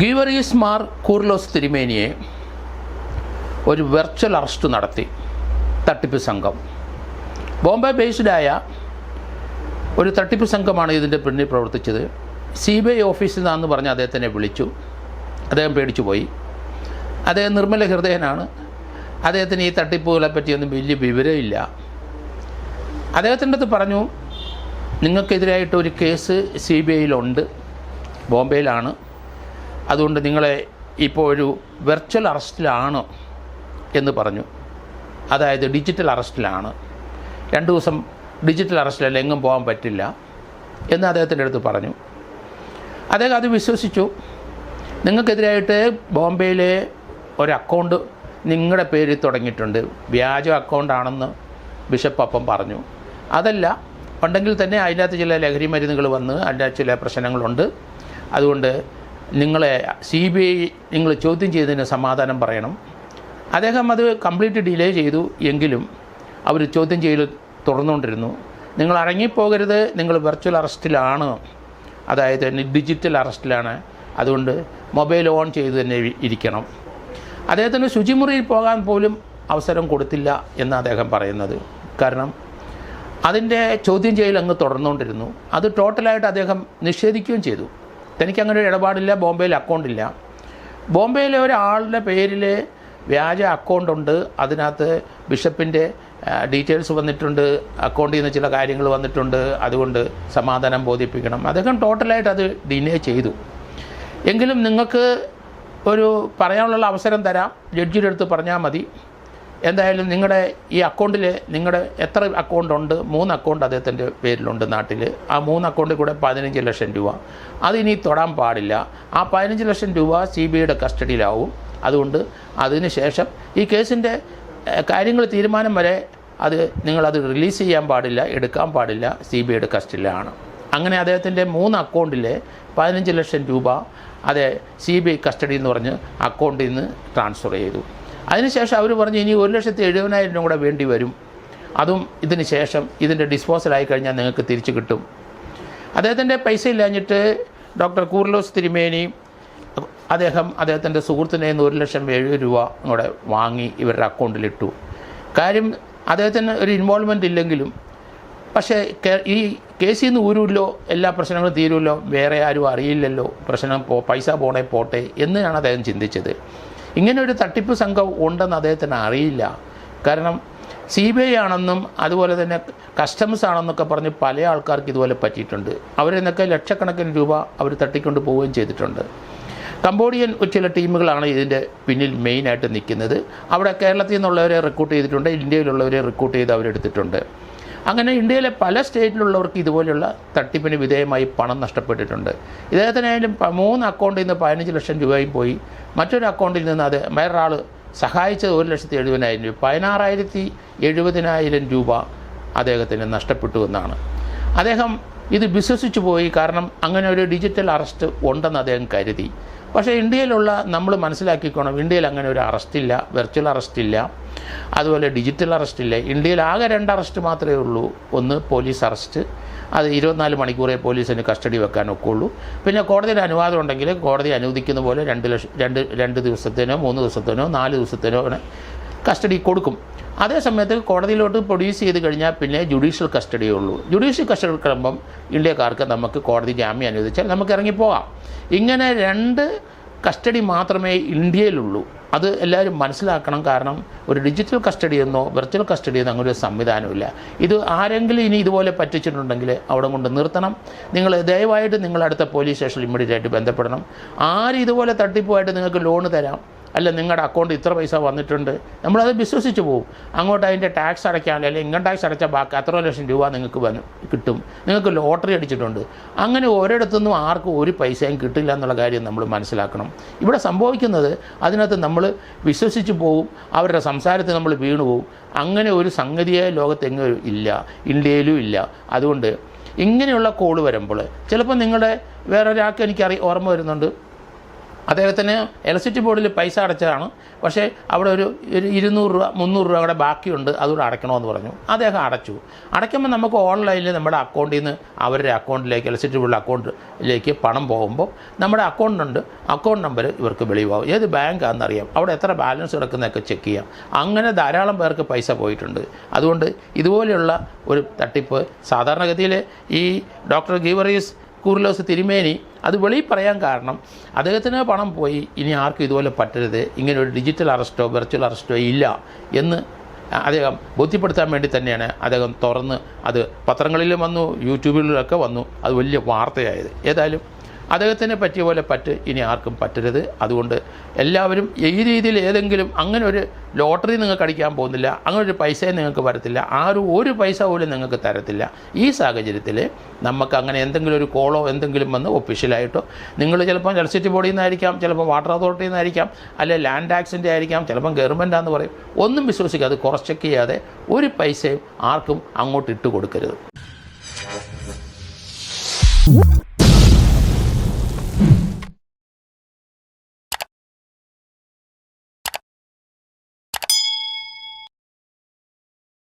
ഗീവറീസ് മാർ കൂർലോസ് തിരുമേനിയെ ഒരു virtual arrest നടത്തി. തട്ടിപ്പ് സംഘം. ബോംബെ ബേസ്ഡായ ഒരു തട്ടിപ്പ് സംഘമാണ് ഇതിന്റെ പിന്നിൽ പ്രവർത്തിച്ചത്. സി ബി ഐ ഓഫീസിൽ നിന്നാണെന്ന് പറഞ്ഞ് അദ്ദേഹത്തിനെ വിളിച്ചു. അദ്ദേഹം പേടിച്ചു പോയി. അദ്ദേഹം നിർമ്മല ഹൃദയനാണ്. അദ്ദേഹത്തിന് ഈ തട്ടിപ്പുകളെ പറ്റിയൊന്നും വലിയ വിവരമില്ല. അദ്ദേഹത്തിന്റെ അടുത്ത് പറഞ്ഞു നിങ്ങൾക്കെതിരായിട്ട് ഒരു കേസ് സി ബി ഐയിലുണ്ട് ബോംബെയിലാണ്. അതുകൊണ്ട് നിങ്ങളെ ഇപ്പോൾ ഒരു വെർച്വൽ അറസ്റ്റിലാണ് എന്ന് പറഞ്ഞു. അതായത് ഡിജിറ്റൽ അറസ്റ്റിലാണ് രണ്ട് ദിവസം ഡിജിറ്റൽ അറസ്റ്റിലല്ല എങ്ങും പോകാൻ പറ്റില്ല എന്ന് അദ്ദേഹത്തിന്റെ അടുത്ത് പറഞ്ഞു. അദ്ദേഹം അത് വിശ്വസിച്ചു. നിങ്ങൾക്കെതിരായിട്ട് ബോംബെയിലെ ഒരു അക്കൗണ്ട് നിങ്ങളുടെ പേരിൽ തുടങ്ങിയിട്ടുണ്ട്. വ്യാജ അക്കൗണ്ടാണെന്ന് ബിഷപ്പ് അപ്പം പറഞ്ഞു. അതല്ല ഉണ്ടെങ്കിൽ തന്നെ അതിനകത്ത് ചില ലഹരി മരുന്നുകൾ വന്ന് അതിന്റെ ചില പ്രശ്നങ്ങളുണ്ട്. അതുകൊണ്ട് നിങ്ങളെ സി ബി ഐ നിങ്ങൾ ചോദ്യം ചെയ്തതിന് സമാധാനം പറയണം. അദ്ദേഹം അത് കംപ്ലീറ്റ് ഡിലേ ചെയ്തു എങ്കിലും അവർ ചോദ്യം ചെയ്യൽ തുടർന്നുകൊണ്ടിരുന്നു. നിങ്ങൾ ഇറങ്ങിപ്പോകരുത് നിങ്ങൾ വെർച്വൽ അറസ്റ്റിലാണ് അതായത് ഡിജിറ്റൽ അറസ്റ്റിലാണ് അതുകൊണ്ട് മൊബൈൽ ഓൺ ചെയ്ത് തന്നെ ഇരിക്കണം. അദ്ദേഹത്തിന് ശുചിമുറിയിൽ പോകാൻ പോലും അവസരം കൊടുത്തില്ല എന്ന് അദ്ദേഹം പറയുന്നത്. കാരണം അതിന്റെ ചോദ്യം ചെയ്യൽ അങ്ങ് തുടർന്നുകൊണ്ടിരുന്നു. അത് ടോട്ടലായിട്ട് അദ്ദേഹം നിഷേധിക്കുകയും ചെയ്തു. തനിക്ക് അങ്ങനെ ഒരു ഇടപാടില്ല ബോംബെയിൽ അക്കൗണ്ട് ഇല്ല. ബോംബെയിലെ ഒരാളുടെ പേരിൽ വ്യാജ അക്കൗണ്ടുണ്ട് അതിനകത്ത് ബിഷപ്പിന്റെ ഡീറ്റെയിൽസ് വന്നിട്ടുണ്ട്. അക്കൗണ്ടിൽ നിന്ന് ചില കാര്യങ്ങൾ വന്നിട്ടുണ്ട്. അതുകൊണ്ട് സമാധാനം ബോധിപ്പിക്കണം. അദ്ദേഹം ടോട്ടലായിട്ട് അത് ഡിനേ ചെയ്തു. എങ്കിലും നിങ്ങൾക്ക് ഒരു പറയാനുള്ള അവസരം തരാം. ജഡ്ജിയുടെ അടുത്ത് പറഞ്ഞാൽ മതി. എന്തായാലും നിങ്ങളുടെ ഈ അക്കൗണ്ടിൽ നിങ്ങളുടെ എത്ര അക്കൗണ്ട് ഉണ്ട് മൂന്ന് അക്കൗണ്ട് അദ്ദേഹത്തിന്റെ പേരിലുണ്ട് നാട്ടിൽ ആ മൂന്ന് അക്കൗണ്ടിൽ കൂടെ പതിനഞ്ച് ലക്ഷം രൂപ. അതിനി തൊടാൻ പാടില്ല. ആ പതിനഞ്ച് ലക്ഷം രൂപ സി ബി ഐയുടെ കസ്റ്റഡിയിലാവും. അതുകൊണ്ട് അതിന് ശേഷം ഈ കേസിന്റെ കാര്യങ്ങൾ തീരുമാനം വരെ അത് നിങ്ങളത് റിലീസ് ചെയ്യാൻ പാടില്ല എടുക്കാൻ പാടില്ല സി ബി ഐയുടെ കസ്റ്റഡിയിലാണ്. അങ്ങനെ അദ്ദേഹത്തിന്റെ മൂന്ന് അക്കൗണ്ടിൽ പതിനഞ്ച് ലക്ഷം രൂപ അതെ സി ബി ഐ കസ്റ്റഡി എന്ന് പറഞ്ഞ് അക്കൗണ്ടിൽ നിന്ന് ട്രാൻസ്ഫർ ചെയ്തു. അതിനുശേഷം അവർ പറഞ്ഞു ഇനി ഒരു ലക്ഷത്തി എഴുപതിനായിരം രൂപ കൂടെ വേണ്ടി വരും. അതും ഇതിന് ശേഷം ഇതിന്റെ ഡിസ്പോസലായി കഴിഞ്ഞാൽ നിങ്ങൾക്ക് തിരിച്ചു കിട്ടും. അദ്ദേഹത്തിന്റെ പൈസ ഇല്ലാഞ്ഞിട്ട് ഡോക്ടർ കൂർലോസ് തിരുമേനി അദ്ദേഹം അദ്ദേഹത്തിന്റെ സുഹൃത്തിനെ നിന്ന് ഒരു ലക്ഷം എഴുപത് രൂപ കൂടെ വാങ്ങി ഇവരുടെ അക്കൗണ്ടിലിട്ടു കാര്യം അദ്ദേഹത്തിന് ഒരു ഇൻവോൾവ്മെന്റ് ഇല്ലെങ്കിലും പക്ഷേ ഈ കേസിൽ നിന്ന് ഊരുമല്ലോ എല്ലാ പ്രശ്നങ്ങളും തീരുമല്ലോ വേറെ ആരും അറിയില്ലല്ലോ പ്രശ്നം പോ പൈസ പോണേ പോട്ടെ എന്നാണ് അദ്ദേഹം ചിന്തിച്ചത്. ഇങ്ങനെ ഒരു തട്ടിപ്പ് സംഘം ഉണ്ടെന്ന് അദ്ദേഹത്തിന് അറിയില്ല. കാരണം സി ബി ഐ ആണെന്നും അതുപോലെ തന്നെ കസ്റ്റംസ് ആണെന്നൊക്കെ പറഞ്ഞ് പല ആൾക്കാർക്ക് ഇതുപോലെ പറ്റിയിട്ടുണ്ട്. അവരിൽ നിന്നൊക്കെ ലക്ഷക്കണക്കിന് രൂപ അവർ തട്ടിക്കൊണ്ട് പോവുകയും ചെയ്തിട്ടുണ്ട്. കംബോഡിയൻ ചില ടീമുകളാണ് ഇതിന്റെ പിന്നിൽ മെയിനായിട്ട് നിൽക്കുന്നത്. അവിടെ കേരളത്തിൽ നിന്നുള്ളവരെ റിക്രൂട്ട് ചെയ്തിട്ടുണ്ട് ഇന്ത്യയിലുള്ളവരെ റിക്രൂട്ട് ചെയ്ത് അവരെടുത്തിട്ടുണ്ട്. അങ്ങനെ ഇന്ത്യയിലെ പല സ്റ്റേറ്റിലുള്ളവർക്ക് ഇതുപോലെയുള്ള തട്ടിപ്പിന് വിധേയമായി പണം നഷ്ടപ്പെട്ടിട്ടുണ്ട്. ഇദ്ദേഹത്തിനായാലും മൂന്ന് അക്കൗണ്ടിൽ നിന്ന് പതിനഞ്ച് ലക്ഷം രൂപയും പോയി. മറ്റൊരു അക്കൗണ്ടിൽ നിന്ന് അത് വേറൊരാൾ സഹായിച്ചത് ഒരു ലക്ഷത്തി എഴുപതിനായിരം രൂപ. പതിനാറായിരത്തി എഴുപതിനായിരം രൂപ അദ്ദേഹത്തിന് നഷ്ടപ്പെട്ടു എന്നാണ്. അദ്ദേഹം ഇത് വിശ്വസിച്ചു പോയി കാരണം അങ്ങനെ ഒരു ഡിജിറ്റൽ അറസ്റ്റ് ഉണ്ടെന്ന് അദ്ദേഹം കരുതി. പക്ഷേ ഇന്ത്യയിലുള്ള നമ്മൾ മനസ്സിലാക്കിക്കോണം ഇന്ത്യയിൽ അങ്ങനെ ഒരു അറസ്റ്റില്ല വെർച്വൽ അറസ്റ്റില്ല അതുപോലെ ഡിജിറ്റൽ അറസ്റ്റില്ല ഇന്ത്യയിൽ ആകെ രണ്ട് അറസ്റ്റ് മാത്രമേ ഉള്ളൂ. ഒന്ന് പോലീസ് അറസ്റ്റ് അത് ഇരുപത്തിനാല് മണിക്കൂറേ പോലീസിന് കസ്റ്റഡി വെക്കാൻ ഒക്കുള്ളൂ. പിന്നെ കോടതിയുടെ അനുവാദം ഉണ്ടെങ്കിൽ കോടതി അനുവദിക്കുന്ന പോലെ രണ്ട് ലക്ഷം രണ്ട് രണ്ട് ദിവസത്തിനോ മൂന്ന് ദിവസത്തിനോ നാല് ദിവസത്തിനോ കസ്റ്റഡി കൊടുക്കും. അതേ സമയത്ത് കോടതിയിലോട്ട് പ്രൊഡ്യൂസ് ചെയ്ത് കഴിഞ്ഞാൽ പിന്നെ ജുഡീഷ്യൽ കസ്റ്റഡിയേ ഉള്ളൂ. ജുഡീഷ്യൽ കസ്റ്റഡി കിടമ്പം ഇന്ത്യക്കാർക്ക് നമുക്ക് കോടതി ജാമ്യം അനുവദിച്ചാൽ നമുക്ക് ഇറങ്ങിപ്പോകാം ഇങ്ങനെ രണ്ട് കസ്റ്റഡി മാത്രമേ ഇന്ത്യയിലുള്ളൂ. അത് എല്ലാവരും മനസ്സിലാക്കണം. കാരണം ഒരു ഡിജിറ്റൽ കസ്റ്റഡി എന്നോ വെർച്വൽ കസ്റ്റഡി എന്നോ അങ്ങനെ ഒരു സംവിധാനമില്ല. ഇത് ആരെങ്കിലും ഇനി ഇതുപോലെ പറ്റിച്ചിട്ടുണ്ടെങ്കിൽ അവിടെ കൊണ്ട് നിർത്തണം. നിങ്ങൾ ദയവായിട്ട് നിങ്ങളടുത്ത പോലീസ് സ്റ്റേഷനിൽ ഇമ്മീഡിയറ്റ് ആയിട്ട് ബന്ധപ്പെടണം. ആര് ഇതുപോലെ തട്ടിപ്പുമായിട്ട് നിങ്ങൾക്ക് ലോണ് തരാം? അല്ല നിങ്ങളുടെ അക്കൗണ്ട് ഇത്ര പൈസ വന്നിട്ടുണ്ട്. നമ്മളത് വിശ്വസിച്ച് പോകും അങ്ങോട്ട് അതിന്റെ ടാക്സ് അടയ്ക്കാൻ അല്ലെങ്കിൽ ഇൻകം ടാക്സ് അടച്ചാൽ ബാക്കി അത്ര ലക്ഷം രൂപ നിങ്ങൾക്ക് വന്ന് കിട്ടും. നിങ്ങൾക്ക് ലോട്ടറി അടിച്ചിട്ടുണ്ട്. അങ്ങനെ ഒരിടത്തുനിന്നും ആർക്കും ഒരു പൈസയും കിട്ടില്ല എന്നുള്ള കാര്യം നമ്മൾ മനസ്സിലാക്കണം. ഇവിടെ സംഭവിക്കുന്നത് അതിനകത്ത് നമ്മൾ വിശ്വസിച്ച് പോകും അവരുടെ സംസാരത്തിൽ നമ്മൾ വീണു പോകും അങ്ങനെ ഒരു സംഗതിയായ ലോകത്തെങ്ങും ഇല്ല. ഇന്ത്യയിലും ഇല്ല. അതുകൊണ്ട് ഇങ്ങനെയുള്ള കോൾ വരുമ്പോൾ ചിലപ്പോൾ നിങ്ങളുടെ വേറൊരാൾക്ക് എനിക്കറി ഓർമ്മ വരുന്നുണ്ട്. അദ്ദേഹത്തിന് ഇലക്ട്രിസിറ്റി ബോർഡിൽ പൈസ അടച്ചതാണ്. പക്ഷേ അവിടെ ഒരു ഒരു ഇരുന്നൂറ് രൂപ മുന്നൂറ് രൂപ അവിടെ ബാക്കിയുണ്ട്. അതുകൂടെ അടയ്ക്കണമെന്ന് പറഞ്ഞു. അദ്ദേഹം അടച്ചു. അടയ്ക്കുമ്പോൾ നമുക്ക് ഓൺലൈനിൽ നമ്മുടെ അക്കൗണ്ടിൽ നിന്ന് അവരുടെ അക്കൗണ്ടിലേക്ക് ഇലക്ട്രിസിറ്റി ബോർഡിലെ അക്കൗണ്ടിലേക്ക് പണം പോകുമ്പോൾ നമ്മുടെ അക്കൗണ്ടുണ്ട് അക്കൗണ്ട് നമ്പർ ഇവർക്ക് വെളിവാകും. ഏത് ബാങ്കാണെന്ന് അറിയാം. അവിടെ എത്ര ബാലൻസ് കിടക്കുന്നതൊക്കെ ചെക്ക് ചെയ്യാം. അങ്ങനെ ധാരാളം പേർക്ക് പൈസ പോയിട്ടുണ്ട്. അതുകൊണ്ട് ഇതുപോലെയുള്ള ഒരു തട്ടിപ്പ് സാധാരണഗതിയിൽ ഈ ഡോക്ടർ ഗീവറീസ് കൂർലോസ് തിരുമേനി അത് വെളിയിൽ പറയാൻ കാരണം അദ്ദേഹത്തിന് പണം പോയി ഇനി ആർക്കും ഇതുപോലെ പറ്റരുത് ഇങ്ങനെ ഒരു ഡിജിറ്റൽ അറസ്റ്റോ വെർച്വൽ അറസ്റ്റോ ഇല്ല എന്ന് അദ്ദേഹം ബോധ്യപ്പെടുത്താൻ വേണ്ടി തന്നെയാണ് അദ്ദേഹം തുറന്ന് അത് പത്രങ്ങളിലും വന്നു യൂട്യൂബിലൊക്കെ വന്നു അത് വലിയ വാർത്തയായത്. ഏതായാലും അദ്ദേഹത്തിനെ പറ്റിയ പോലെ പറ്റ് ഇനി ആർക്കും പറ്റരുത്. അതുകൊണ്ട് എല്ലാവരും ഈ രീതിയിൽ ഏതെങ്കിലും അങ്ങനെ ഒരു ലോട്ടറി നിങ്ങൾക്ക് അടിക്കാൻ പോകുന്നില്ല അങ്ങനെ ഒരു പൈസയും നിങ്ങൾക്ക് വരത്തില്ല ആരും ഒരു പൈസ പോലും നിങ്ങൾക്ക് തരത്തില്ല. ഈ സാഹചര്യത്തിൽ നമുക്ക് അങ്ങനെ എന്തെങ്കിലും ഒരു കോളോ എന്തെങ്കിലും വന്ന് ഒഫീഷ്യലായിട്ടോ നിങ്ങൾ ചിലപ്പോൾ ഇലക്ട്രിസിറ്റി ബോർഡിൽ നിന്നായിരിക്കാം ചിലപ്പോൾ വാട്ടർ അതോറിറ്റിയിൽ നിന്നായിരിക്കാം അല്ലെ ലാൻഡ് ടാക്സിന്റെ ആയിരിക്കാം ചിലപ്പം ഗവൺമെന്റാന്ന് പറയും. ഒന്നും വിശ്വസിക്കാതെ കുറച്ച് ചെക്ക് ചെയ്യാതെ ഒരു പൈസയും ആർക്കും അങ്ങോട്ട് ഇട്ട് കൊടുക്കരുത്